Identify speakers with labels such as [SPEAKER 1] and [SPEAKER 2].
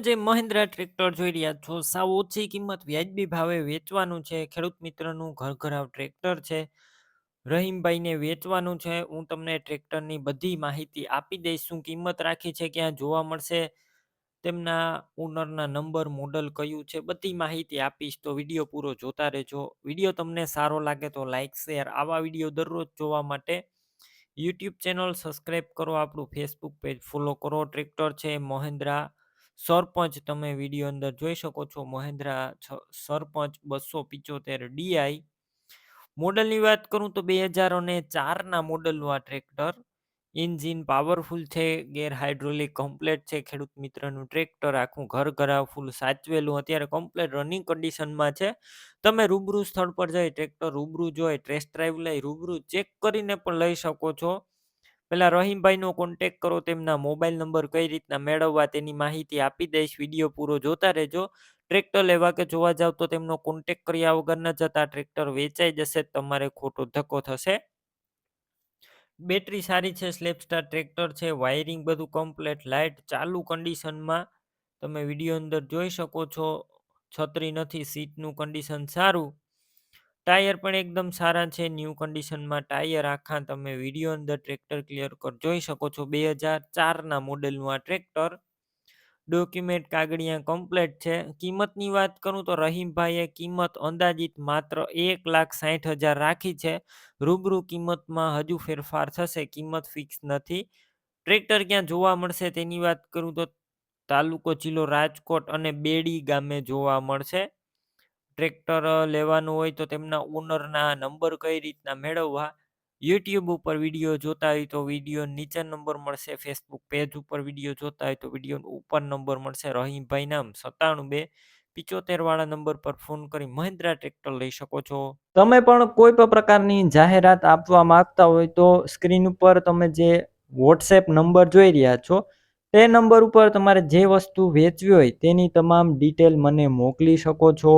[SPEAKER 1] જે મહિન્દ્રા ટ્રેક્ટર જોઈ રહ્યા છો, સાવ ઓછી કિંમત વ્યાજબી ભાવે વેચવાનું છે. ખેડૂત મિત્રનું ઘર ઘરાવ ટ્રેક્ટર છે. રહીમભાઈને વેચવાનું છે. હું તમને ટ્રેક્ટરની બધી માહિતી આપી દઈશ. શું કિંમત રાખી છે, ક્યાં જોવા મળશે? તેમના ઓનરના નંબર, મોડલ કયું છે, બધી માહિતી આપીશ. તો વીડિયો પૂરો જોતા રહેજો. વીડિયો તમને સારો લાગે તો લાઇક શેર, આવા વીડિયો દરરોજ જોવા માટે યુટ્યુબ ચેનલ સબસ્ક્રાઈબ કરો. આપણું ફેસબુક પેજ ફોલો કરો. ટ્રેક્ટર છે મહિન્દ્રા સરપંચ તમે વીડિયો અંદર જોઈ શકો છો. મહેન્દ્રા સરપંચ બસો પિચોતેર ડીઆઈ મોડલની વાત કરું તો બે હજાર અને ચારના મોડલનું આ ટ્રેક્ટર. ઇન્જિન પાવરફુલ છે, ગેર હાઇડ્રોલિક કમ્પ્લેટ છે, ખેડૂત મિત્રનું ટ્રેક્ટર આખું ઘર ફૂલ સાચવેલું, અત્યારે કમ્પ્લેટ રનિંગ કન્ડિશનમાં છે. તમે રૂબરૂ સ્થળ પર જઈ ટ્રેક્ટર રૂબરૂ જોઈ, ટેસ્ટ ડ્રાઈવ લઈ રૂબરૂ ચેક કરીને પણ લઈ શકો છો. પેલા રહીમભાઈનો કોન્ટેક કરો, તેમના મોબાઈલ નંબર કઈ રીતના મેળવવા તેની માહિતી આપી દઈશ વીડિયો પૂરો જોતા રહેજો. ટ્રેક્ટર લેવા કે જોવા જાવ તો તેમનો કોન્ટેક કર્યા વગર ન જતા ટ્રેક્ટર વેચાઈ જશે, તમારે ખોટો ધક્કો થશે. બેટરી સારી છે સ્લેપસ્ટાર ટ્રેક્ટર છે વાયરિંગ બધું કમ્પ્લેટ લાઇટ ચાલુ કન્ડિશનમાં તમે વીડિયો અંદર જોઈ શકો છો, છત્રી નથી સીટનું કન્ડિશન સારું. ટાયર પણ એકદમ સારા છે, ન્યૂ કન્ડિશનમાં ટાયર આખા તમે વીડિયો અંદર ટ્રેક્ટર ક્લિયર કર, જોઈ શકો છો બે હજાર ચારના મોડેલનું આ ટ્રેક્ટર. ડોક્યુમેન્ટ કાગળિયા કમ્પ્લેટ છે. કિંમતની વાત કરું તો રહીમભાઈએ કિંમત અંદાજિત માત્ર એક લાખ સાઠ હજાર રાખી છે. રૂબરૂ કિંમતમાં હજુ ફેરફાર થશે, કિંમત ફિક્સ નથી. ટ્રેક્ટર ક્યાં જોવા મળશે તેની વાત કરું તો તાલુકો જિલ્લો રાજકોટ અને બેડી ગામે જોવા મળશે. ટ્રેક્ટર લેવાનું હોય તો તેમના ઓનરના નંબર કઈ રીતના મેળવવા? યુટ્યુબ ઉપર વીડિયો જોતા હોય તો વીડિયો નીચે નંબર મળશે, ફેસબુક પેજ ઉપર વીડિયો જોતા હોય તો વીડિયો ઉપર નંબર મળશે. રહીમભાઈ નામ સત્તાણું બે પિચોતેર વાળા નંબર પર ફોન કરી મહિન્દ્રા ટ્રેક્ટર લઈ શકો છો.
[SPEAKER 2] તમે પણ કોઈ પણ પ્રકારની જાહેરાત આપવા માંગતા હોય તો સ્ક્રીન ઉપર તમે જે વોટ્સએપ નંબર જોઈ રહ્યા છો, તે નંબર ઉપર તમારે જે વસ્તુ વેચવી હોય તેની તમામ ડિટેલ મને મોકલી શકો છો.